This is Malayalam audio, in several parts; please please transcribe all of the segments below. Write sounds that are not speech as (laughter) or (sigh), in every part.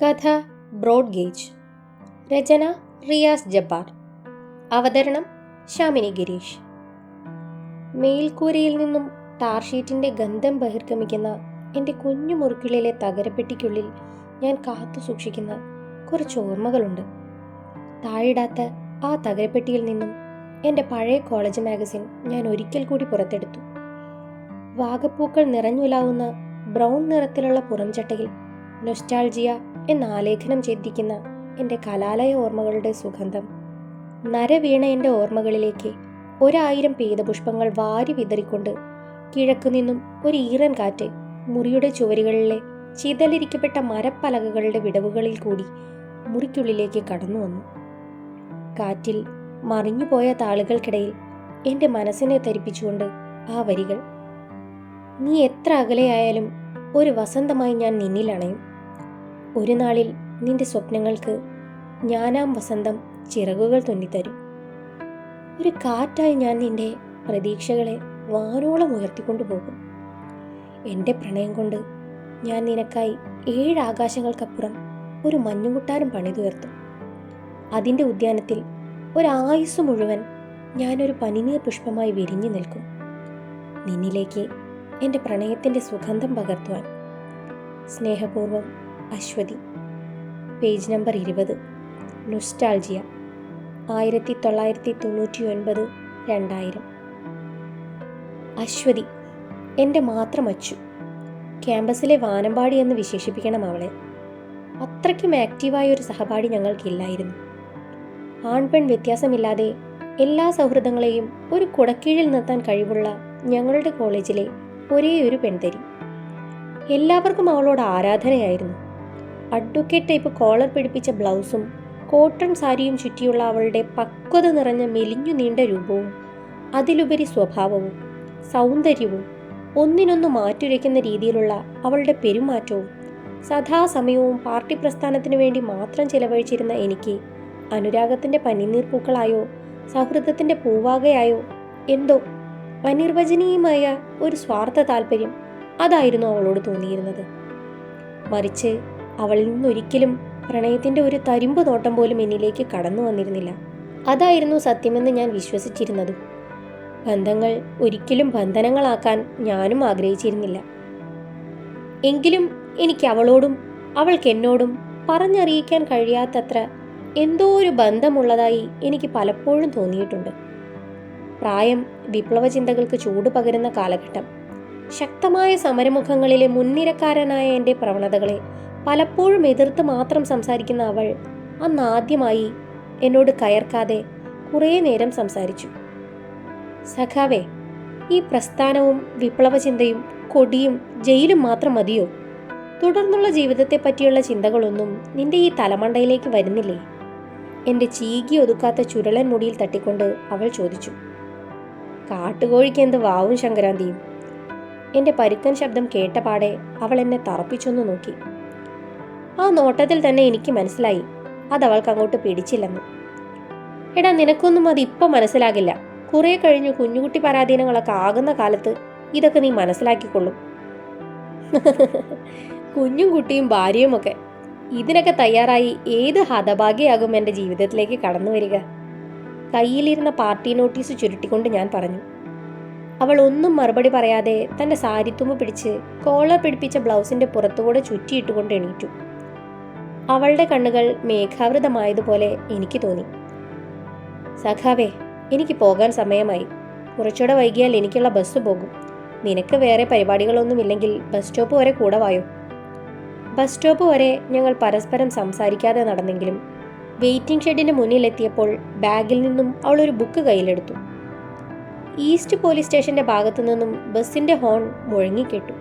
കഥ ബ്രോഡ് ഗേജ് രചന റിയാസ് ജബ്ബാർ. അവതരണം ശാമിനി ഗിരീഷ്. മേൽക്കൂരയിൽ നിന്നും ടാർ ഷീറ്റിന്റെ ഗന്ധം ബഹിർഗമിക്കുന്ന എന്റെ കുഞ്ഞു മുറുക്കിളിലെ തകരപ്പെട്ടിക്കുള്ളിൽ ഞാൻ കാത്തു സൂക്ഷിക്കുന്ന കുറച്ച് ഓർമ്മകളുണ്ട്. താഴിടാത്ത ആ തകരപ്പെട്ടിയിൽ നിന്നും എന്റെ പഴയ കോളേജ് മാഗസിൻ ഞാൻ ഒരിക്കൽ കൂടി പുറത്തെടുത്തു. വാഗപ്പൂക്കൾ നിറഞ്ഞുലാവുന്ന ബ്രൗൺ നിറത്തിലുള്ള പുറംചട്ടയിൽ നൊസ്റ്റാൾജിയ എന്ന് ആലേഖനം ചെയ്തിരിക്കുന്ന എന്റെ കലാലയ ഓർമ്മകളുടെ സുഗന്ധം. നരവീണ എന്റെ ഓർമ്മകളിലേക്ക് ഒരായിരം പീതപുഷ്പങ്ങൾ വാരി വിതറിക്കൊണ്ട് കിഴക്കു നിന്നും ഒരു ഈറൻ കാറ്റ് മുറിയുടെ ചുവരുകളിലെ ചിതലിരിക്കപ്പെട്ട മരപ്പലകകളുടെ വിടവുകളിൽ കൂടി മുറിക്കുള്ളിലേക്ക് കടന്നു വന്നു. കാറ്റിൽ മറിഞ്ഞുപോയ താളുകൾക്കിടയിൽ എന്റെ മനസ്സിനെ ധരിപ്പിച്ചുകൊണ്ട് ആ വരികൾ നീ എത്ര അകലെയായാലും ഒരു വസന്തമായി ഞാൻ നിന്നിലണയും. ഒരു നാളിൽ നിന്റെ സ്വപ്നങ്ങൾക്ക് ഞാനാം വസന്തം ചിറകുകൾ തുന്നിത്തരും. ഒരു കാറ്റായി ഞാൻ നിന്റെ പ്രതീക്ഷകളെ വാനോളം ഉയർത്തിക്കൊണ്ടുപോകും എന്റെ പ്രണയം കൊണ്ട് ഞാൻ നിനക്കായി ഏഴ് ആകാശങ്ങൾക്കപ്പുറം ഒരു മഞ്ഞുകുട്ടാരം പണിതുയർത്തും. അതിന്റെ ഉദ്യാനത്തിൽ ഒരായുസ് മുഴുവൻ ഞാനൊരു പനിനീർ പുഷ്പമായി വിരിഞ്ഞു നിൽക്കും. നിന്നിലേക്ക് എന്റെ പ്രണയത്തിന്റെ സുഗന്ധം പകർത്തുവാൻ സ്നേഹപൂർവം അശ്വതി. പേജ് നമ്പർ ഇരുപത്. നൊസ്റ്റാൾജിയ. ആയിരത്തി തൊള്ളായിരത്തി തൊണ്ണൂറ്റി ഒൻപത് രണ്ടായിരം. അശ്വതി എന്റെ മാത്രം അച്ചു ക്യാമ്പസിലെ വാനമ്പാടി എന്ന് വിശേഷിപ്പിക്കണം അവളെ. അത്രയ്ക്കും ആക്റ്റീവായ ഒരു സഹപാഠി ഞങ്ങൾക്കില്ലായിരുന്നു. ആൺപെൺ വ്യത്യാസമില്ലാതെ എല്ലാ സൗഹൃദങ്ങളെയും ഒരു കുടക്കീഴിൽ നിർത്താൻ കഴിവുള്ള ഞങ്ങളുടെ കോളേജിലെ ഒരേ ഒരു പെൺതരി. എല്ലാവർക്കും അവളോട് ആരാധനയായിരുന്നു. അഡ്വക്കേറ്റ് ടൈപ്പ് കോളർ പിടിപ്പിച്ച ബ്ലൗസും കോട്ടൺ സാരിയും ചുറ്റിയുള്ള അവളുടെ പക്വത നിറഞ്ഞ മെലിഞ്ഞു നീണ്ട രൂപവും അതിലുപരി സ്വഭാവവും സൗന്ദര്യവും ഒന്നിനൊന്ന് മാറ്റുരയ്ക്കുന്ന രീതിയിലുള്ള അവളുടെ പെരുമാറ്റവും സദാസമയവും പാർട്ടി പ്രസ്ഥാനത്തിനു വേണ്ടി മാത്രം ചിലവഴിച്ചിരുന്ന എനിക്ക് അനുരാഗത്തിന്റെ പനിനീർ പൂക്കളായോ സൗഹൃദത്തിന്റെ പൂവാകയായോ എന്തോ അനിർവചനീയമായ ഒരു സ്വാർത്ഥ താല്പര്യം അതായിരുന്നു അവളോട് തോന്നിയിരുന്നത്. മറിച്ച് അവളിൽ നിന്നൊരിക്കലും പ്രണയത്തിന്റെ ഒരു തരിമ്പ് നോട്ടം പോലും എന്നിലേക്ക് കടന്നു വന്നിരുന്നില്ല. അതായിരുന്നു സത്യമെന്ന് ഞാൻ വിശ്വസിച്ചിരുന്നതും. ബന്ധങ്ങൾ ഒരിക്കലും ബന്ധനങ്ങളാക്കാൻ ഞാനും ആഗ്രഹിച്ചിരുന്നില്ല. എങ്കിലും എനിക്ക് അവളോടും അവൾക്ക് എന്നോടും പറഞ്ഞറിയിക്കാൻ കഴിയാത്തത്ര എന്തോ ഒരു ബന്ധമുള്ളതായി എനിക്ക് പലപ്പോഴും തോന്നിയിട്ടുണ്ട്. പ്രായം വിപ്ലവ ചിന്തകൾക്ക് ചൂട് പകരുന്ന കാലഘട്ടം ശക്തമായ സമരമുഖങ്ങളിലെ മുൻനിരക്കാരനായ എന്റെ പ്രവണതകളെ പലപ്പോഴും എതിർത്ത് മാത്രം സംസാരിക്കുന്ന അവൾ അന്ന് ആദ്യമായി എന്നോട് കയർക്കാതെ കുറേ നേരം സംസാരിച്ചു. സഖാവേ ഈ പ്രസ്ഥാനവും വിപ്ലവ ചിന്തയും കൊടിയും ജയിലും മാത്രം മതിയോ? തുടർന്നുള്ള ജീവിതത്തെ പറ്റിയുള്ള ചിന്തകളൊന്നും നിന്റെ ഈ തലമണ്ടയിലേക്ക് വരുന്നില്ലേ? എന്റെ ചീകി ഒതുക്കാത്ത ചുരുളൻ മുടിയിൽ തട്ടിക്കൊണ്ട് അവൾ ചോദിച്ചു. കാട്ടുകോഴിക്ക് എന്ത് വാവും ശങ്കരാന്തിയും? എന്റെ പരുക്കൻ ശബ്ദം കേട്ടപാടെ അവൾ എന്നെ തറപ്പിച്ചൊന്നു നോക്കി. ആ നോട്ടത്തിൽ തന്നെ എനിക്ക് മനസ്സിലായി. അത് അവൾക്ക് അങ്ങോട്ട് പിടിച്ചില്ലെന്ന്. എടാ നിനക്കൊന്നും അത് ഇപ്പം മനസ്സിലാകില്ല. കുറെ കഴിഞ്ഞു കുഞ്ഞുകുട്ടി പരാധീനങ്ങളൊക്കെ ആകുന്ന കാലത്ത് ഇതൊക്കെ നീ മനസ്സിലാക്കിക്കൊള്ളും. (laughs) കുഞ്ഞും കുട്ടിയും ഭാര്യയും ഒക്കെ ഇതിനൊക്കെ തയ്യാറായി ഏത് ഹതഭാഗ്യയാകും എന്റെ ജീവിതത്തിലേക്ക് കടന്നു വരിക? കയ്യിലിരുന്ന പാർട്ടി നോട്ടീസ് ചുരുട്ടിക്കൊണ്ട് ഞാൻ പറഞ്ഞു. അവൾ ഒന്നും മറുപടി പറയാതെ തന്റെ സാരിത്തുമ്പ് പിടിച്ച് കോളർ പിടിപ്പിച്ച ബ്ലൗസിന്റെ പുറത്തുകൂടെ ചുറ്റിയിട്ടുകൊണ്ട് എണീറ്റു. അവളുടെ കണ്ണുകൾ മേഘാവൃതമായതുപോലെ എനിക്ക് തോന്നി. സഖാവേ എനിക്ക് പോകാൻ സമയമായി. കുറച്ചുകൂടെ വൈകിയാൽ എനിക്കുള്ള ബസ് പോകും. നിനക്ക് വേറെ പരിപാടികളൊന്നുമില്ലെങ്കിൽ ബസ് സ്റ്റോപ്പ് വരെ കൂടെ വായോ? ബസ് സ്റ്റോപ്പ് വരെ ഞങ്ങൾ പരസ്പരം സംസാരിക്കാതെ നടന്നെങ്കിലും വെയിറ്റിംഗ് ഷെഡിന് മുന്നിലെത്തിയപ്പോൾ ബാഗിൽ നിന്നും അവൾ ഒരു ബുക്ക് കയ്യിലെടുത്തു. ഈസ്റ്റ് പോലീസ് സ്റ്റേഷന്റെ ഭാഗത്തു നിന്നും ബസ്സിന്റെ ഹോൺ മുഴങ്ങിക്കേട്ടു.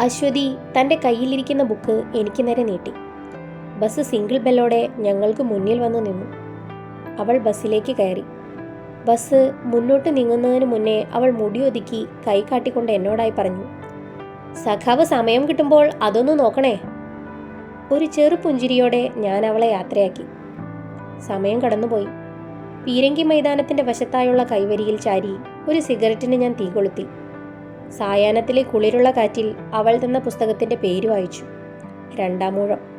അശ്വതി തന്റെ കയ്യിലിരിക്കുന്ന ബുക്ക് എനിക്ക് നേരെ നീട്ടി. ബസ് സിംഗിൾ ബെല്ലോടെ ഞങ്ങൾക്ക് മുന്നിൽ വന്നു നിന്നു. അവൾ ബസ്സിലേക്ക് കയറി. ബസ് മുന്നോട്ട് നീങ്ങുന്നതിന് മുന്നേ അവൾ മുടിയൊതുക്കി കൈ കാട്ടിക്കൊണ്ട് എന്നോടായി പറഞ്ഞു സഖാവ് സമയം കിട്ടുമ്പോൾ അതൊന്ന് നോക്കണേ. ഒരു ചെറു പുഞ്ചിരിയോടെ ഞാൻ അവളെ യാത്രയാക്കി. സമയം കടന്നുപോയി. പീരങ്കി മൈതാനത്തിന്റെ വശത്തായുള്ള കൈവരിയിൽ ചാരി ഒരു സിഗരറ്റിന് ഞാൻ തീ കൊളുത്തി. സായാഹ്നത്തിലെ കുളിരുള്ള കാറ്റിൽ അവൾ തന്ന പുസ്തകത്തിന്റെ പേര് വായിച്ചു. രണ്ടാമൂഴം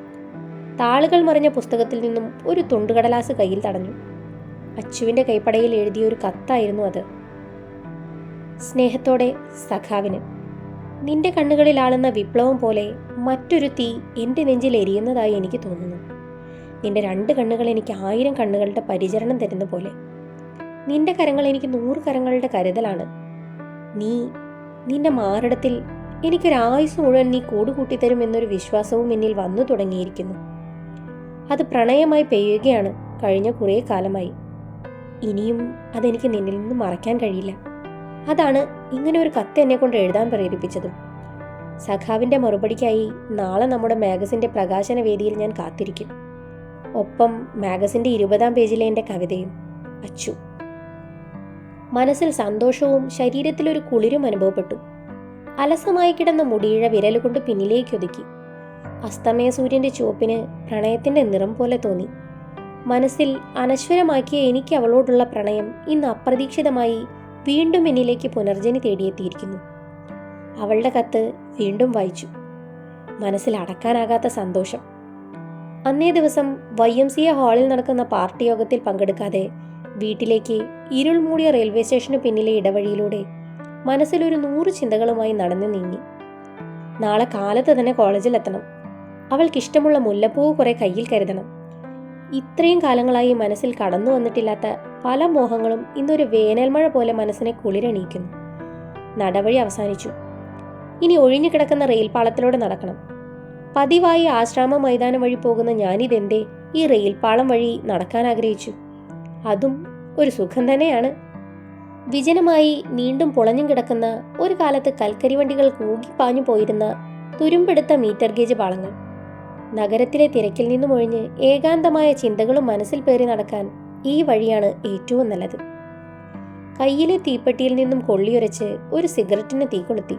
താളുകൾ മറിഞ്ഞ പുസ്തകത്തിൽ നിന്നും ഒരു തുണ്ടുകടലാസ് കയ്യിൽ തടഞ്ഞു. അച്ചുവിന്റെ കൈപ്പടയിൽ എഴുതിയ ഒരു കത്തായിരുന്നു അത്. സ്നേഹത്തോടെ സഖാവിന് നിന്റെ കണ്ണുകളിൽ ആളുന്ന വിപ്ലവം പോലെ മറ്റൊരു തീ എന്റെ നെഞ്ചിൽ എരിയുന്നതായി എനിക്ക് തോന്നുന്നു. നിന്റെ രണ്ട് കണ്ണുകൾ എനിക്ക് ആയിരം കണ്ണുകളുടെ പരിചരണം തരുന്ന പോലെ. നിന്റെ കരങ്ങൾ എനിക്ക് നൂറ് കരങ്ങളുടെ കരുതലാണ്. നീ നിന്റെ മാറിടത്തിൽ എനിക്കൊരായുസ് മുഴുവൻ നീ കൂടുകൂട്ടിത്തരും എന്നൊരു വിശ്വാസവും എന്നിൽ വന്നു തുടങ്ങിയിരിക്കുന്നു. അത് പ്രണയമായി പെയ്യുകയാണ് കഴിഞ്ഞ കുറേ കാലമായി. ഇനിയും അതെനിക്ക് നിന്നിൽ നിന്ന് മറയ്ക്കാൻ കഴിയില്ല. അതാണ് ഇങ്ങനെ ഒരു കത്ത് എന്നെ കൊണ്ട് എഴുതാൻ പ്രേരിപ്പിച്ചതും. സഖാവിന്റെ മറുപടിക്കായി നാളെ നമ്മുടെ മാഗസിന്റെ പ്രകാശന വേദിയിൽ ഞാൻ കാത്തിരിക്കും. ഒപ്പം മാഗസിന്റെ ഇരുപതാം പേജിലെ എന്റെ കവിതയും. അച്ചു. മനസ്സിൽ സന്തോഷവും ശരീരത്തിലൊരു കുളിരും അനുഭവപ്പെട്ടു. അലസമായി കിടന്ന മുടിയിഴ വിരലുകൊണ്ട് പിന്നിലേക്ക് ഒതുക്കി. അസ്തമയ സൂര്യന്റെ ചുവപ്പിന് പ്രണയത്തിന്റെ നിറം പോലെ തോന്നി. മനസ്സിൽ അനശ്വരമാക്കിയ എനിക്ക് അവളോടുള്ള പ്രണയം ഇന്ന് അപ്രതീക്ഷിതമായി വീണ്ടും എന്നിലേക്ക് പുനർജനി തേടിയെത്തിയിരിക്കുന്നു. അവളുടെ കത്ത് വീണ്ടും വായിച്ചു. മനസ്സിൽ അടക്കാനാകാത്ത സന്തോഷം. അന്നേ ദിവസം വൈ എം സി എ ഹാളിൽ നടക്കുന്ന പാർട്ടി യോഗത്തിൽ പങ്കെടുക്കാതെ വീട്ടിലേക്ക് ഇരുൾ മൂടിയ റെയിൽവേ സ്റ്റേഷന് പിന്നിലെ ഇടവഴിയിലൂടെ മനസ്സിലൊരു നൂറ് ചിന്തകളുമായി നടന്നു നീങ്ങി. നാളെ കാലത്ത് തന്നെ കോളേജിലെത്തണം. അവൾക്കിഷ്ടമുള്ള മുല്ലപ്പൂവ് കുറെ കയ്യിൽ കരുതണം. ഇത്രയും കാലങ്ങളായി മനസ്സിൽ കടന്നു വന്നിട്ടില്ലാത്ത പല മോഹങ്ങളും ഇന്നൊരു വേനൽമഴ പോലെ മനസ്സിനെ കുളിരണിയിക്കുന്നു. നടവഴി അവസാനിച്ചു. ഇനി ഒഴിഞ്ഞു കിടക്കുന്ന റെയിൽ പാളത്തിലൂടെ നടക്കണം. പതിവായി ആശ്രാമ മൈതാനം വഴി പോകുന്ന ഞാനിതെന്തേ ഈ റെയിൽപാളം വഴി നടക്കാൻ ആഗ്രഹിച്ചു? അതും ഒരു സുഖം തന്നെയാണ്. വിജനമായി നീണ്ടും പൊളഞ്ഞും കിടക്കുന്ന ഒരു കാലത്ത് കൽക്കരി വണ്ടികൾ കൂകിപ്പാഞ്ഞു പോയിരുന്ന തുരുമ്പെടുത്ത മീറ്റർ ഗേജ് പാളങ്ങൾ. നഗരത്തിലെ തിരക്കിൽ നിന്നും ഒഴിഞ്ഞ് ഏകാന്തമായ ചിന്തകളും മനസ്സിൽ പേറി നടക്കാൻ ഈ വഴിയാണ് ഏറ്റവും നല്ലത്. കയ്യിലെ തീപ്പെട്ടിയിൽ നിന്നും കൊള്ളിയുരച്ച് ഒരു സിഗരറ്റിന് തീ കൊളുത്തി.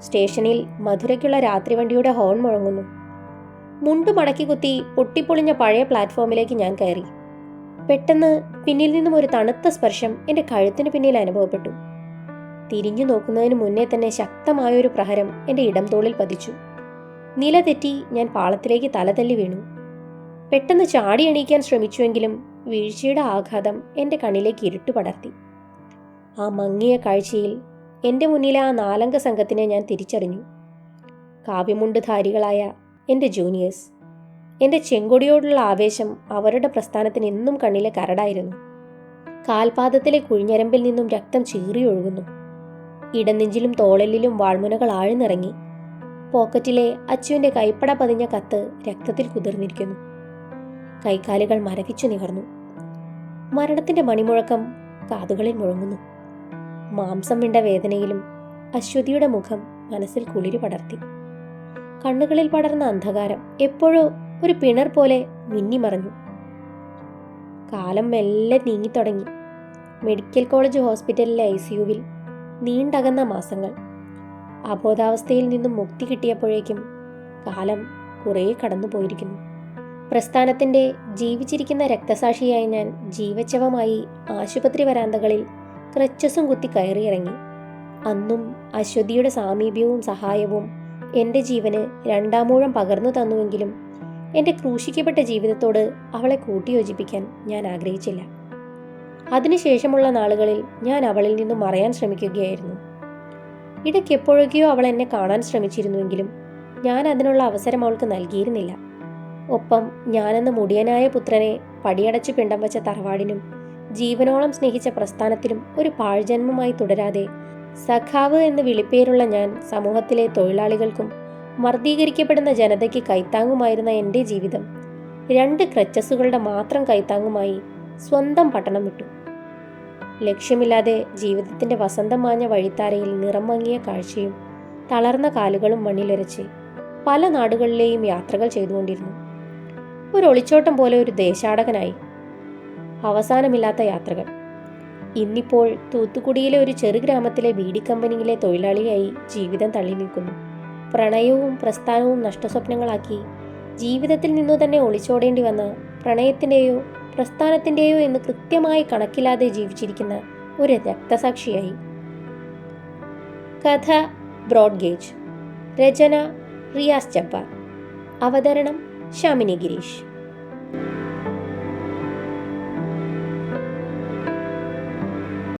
സ്റ്റേഷനിൽ മധുരയ്ക്കുള്ള രാത്രി വണ്ടിയുടെ ഹോൺ മുഴങ്ങുന്നു. മുണ്ടു മടക്കി കുത്തി പൊട്ടിപ്പൊളിഞ്ഞ പഴയ പ്ലാറ്റ്ഫോമിലേക്ക് ഞാൻ കയറി. പെട്ടെന്ന് പിന്നിൽ നിന്നും ഒരു തണുത്ത സ്പർശം എന്റെ കഴുത്തിന് പിന്നിൽ അനുഭവപ്പെട്ടു. തിരിഞ്ഞു നോക്കുന്നതിന് മുന്നേ തന്നെ ശക്തമായൊരു പ്രഹരം എന്റെ ഇടം തോളിൽ പതിച്ചു. നില തെറ്റി ഞാൻ പാളത്തിലേക്ക് തലതല്ലി വീണു. പെട്ടെന്ന് ചാടി എണീക്കാൻ ശ്രമിച്ചുവെങ്കിലും വീഴ്ചയുടെ ആഘാതം എന്റെ കണ്ണിലേക്ക് ഇരുട്ട് പടർത്തി. ആ മങ്ങിയ കാഴ്ചയിൽ എന്റെ മുന്നിലെ ആ നാലംഗ സംഘത്തിനെ ഞാൻ തിരിച്ചറിഞ്ഞു. കാവ്യമുണ്ട് ധാരികളായ എന്റെ ജൂനിയേഴ്സ്. എന്റെ ചെങ്കൊടിയോടുള്ള ആവേശം അവരുടെ പ്രസ്ഥാനത്തിന് എന്നും കണ്ണിലെ കരടായിരുന്നു. കാൽപാദത്തിലെ കുഴിഞ്ഞരമ്പിൽ നിന്നും രക്തം ചീറിയൊഴുകുന്നു. ഇടനെഞ്ചിലും തോളലിലും വാൾമുനകൾ ആഴ്ന്നിറങ്ങി. പോക്കറ്റിലെ അച്ചുവിന്റെ കൈപ്പട പതിഞ്ഞ കത്ത് രക്തത്തിൽ കുതിർന്നിരിക്കുന്നു. കൈകാലുകൾ മരവിച്ചു നിവർന്നു. മരണത്തിന്റെ മണിമുഴക്കം കാതുകളിൽ മുഴങ്ങുന്നു. മാംസം വിണ്ട വേദനയിലും അശ്വതിയുടെ മുഖം മനസ്സിൽ കുളിരു പടർത്തി. കണ്ണുകളിൽ പടർന്ന അന്ധകാരം എപ്പോഴോ ഒരു പിണർ പോലെ മിന്നിമറഞ്ഞു കാലം മെല്ലെ നീങ്ങിത്തുടങ്ങി മെഡിക്കൽ കോളേജ് ഹോസ്പിറ്റലിലെ ഐ സിയുവിൽ നീണ്ടകന്ന മാസങ്ങൾ. അബോധാവസ്ഥയിൽ നിന്നും മുക്തി കിട്ടിയപ്പോഴേക്കും കാലം കുറേ കടന്നുപോയിരിക്കുന്നു. പ്രസ്ഥാനത്തിന്റെ ജീവിച്ചിരിക്കുന്ന രക്തസാക്ഷിയായ ഞാൻ ജീവച്ചവമായി ആശുപത്രി വരാന്തകളിൽ ക്രച്ചസും കുത്തി കയറിയിറങ്ങി. അന്നും അശ്വതിയുടെ സാമീപ്യവും സഹായവും എന്റെ ജീവന് രണ്ടാമൂഴം പകർന്നു തന്നുവെങ്കിലും എന്റെ ക്രൂശിക്കപ്പെട്ട ജീവിതത്തോട് അവളെ കൂട്ടിയോജിപ്പിക്കാൻ ഞാൻ ആഗ്രഹിച്ചില്ല. അതിനുശേഷമുള്ള നാളുകളിൽ ഞാൻ അവളിൽ നിന്നും മറയാൻ ശ്രമിക്കുകയായിരുന്നു. ഇടയ്ക്ക് എപ്പോഴൊക്കെയോ അവൾ എന്നെ കാണാൻ ശ്രമിച്ചിരുന്നുവെങ്കിലും ഞാൻ അതിനുള്ള അവസരം അവൾക്ക് നൽകിയിരുന്നില്ല. ഒപ്പം ഞാനെന്ന മുടിയനായ പുത്രനെ പടിയടച്ചു പിണ്ടം വച്ച തറവാടിനും ജീവനോളം സ്നേഹിച്ച പ്രസ്ഥാനത്തിലും ഒരു പാഴ്ജന്മമായി തുടരാതെ സഖാവ് എന്ന് വിളിപ്പേരുള്ള ഞാൻ സമൂഹത്തിലെ തൊഴിലാളികൾക്കും മർദ്ദീകരിക്കപ്പെടുന്ന ജനതയ്ക്ക് കൈത്താങ്ങുമായിരുന്ന എന്റെ ജീവിതം രണ്ട് ക്രച്ചസുകളുടെ മാത്രം കൈത്താങ്ങുമായി സ്വന്തം പട്ടണം വിട്ടു. ലക്ഷ്യമില്ലാതെ ജീവിതത്തിന്റെ വസന്തം മാഞ്ഞ വഴിത്താരയിൽ നിറം മങ്ങിയ കാഴ്ചയും തളർന്ന കാലുകളും മണ്ണിലുരച്ച് പല നാടുകളിലെയും യാത്രകൾ ചെയ്തുകൊണ്ടിരുന്നു. ഒരു ഒളിച്ചോട്ടം പോലെ ഒരു ദേശാടകനായി. അവസാനമില്ലാത്ത യാത്രകൾ. ഇന്നിപ്പോൾ തൂത്തുക്കുടിയിലെ ഒരു ചെറു ഗ്രാമത്തിലെ ബീഡി കമ്പനിയിലെ തൊഴിലാളിയായി ജീവിതം തള്ളി നിൽക്കുന്നു. പ്രണയവും പ്രസ്ഥാനവും നഷ്ടസ്വപ്നങ്ങളാക്കി ജീവിതത്തിൽ നിന്നു തന്നെ ഒളിച്ചോടേണ്ടി വന്ന പ്രണയത്തിന്റെയോ പ്രസ്ഥാനത്തിന്റെയോ എന്ന് കൃത്യമായി കണക്കില്ലാതെ ജീവിച്ചിരിക്കുന്ന ഒരു രക്തസാക്ഷിയായി. കഥ ബ്രോഡ്ഗേജ്. രചന റിയാസ് ജബ്ബാർ. അവതരണം ശാമിനി ഗിരീഷ്.